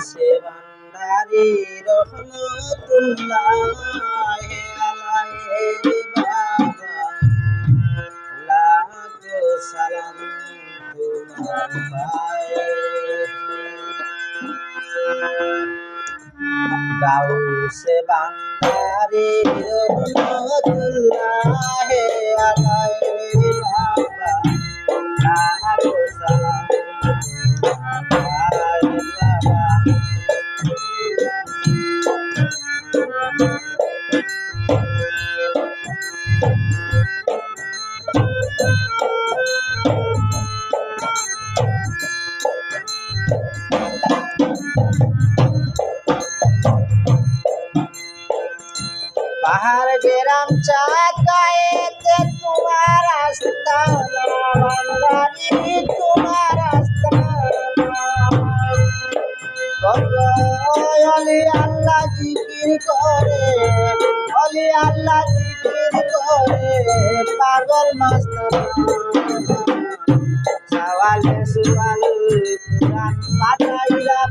সে ভান্ডারি রহমতুল্লাহ সালাম তোমার পায়ে গাউসে বান্দারি রহমতুল্লাহ আলাইহি পাহাড় গেরাম চাকায়েতে তোমার আস্তানা ভান্ডারি তোমার অলি আল্লাহ জিকির করে, অলি আল্লাহ জিকির করে, পাগল মাস্তানা।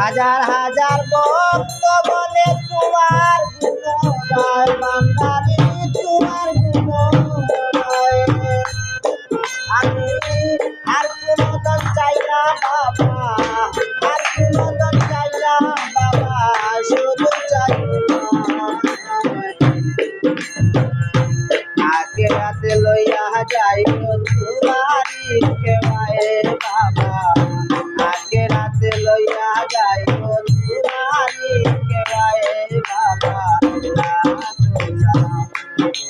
হাজার হাজার ভক্ত বলে তোমার তোমার আমি আর কোনো দল চাই না বাবা, আর কোনো দল চাই না বাবা, শুধু চাই তোমায়। সালাম তোমার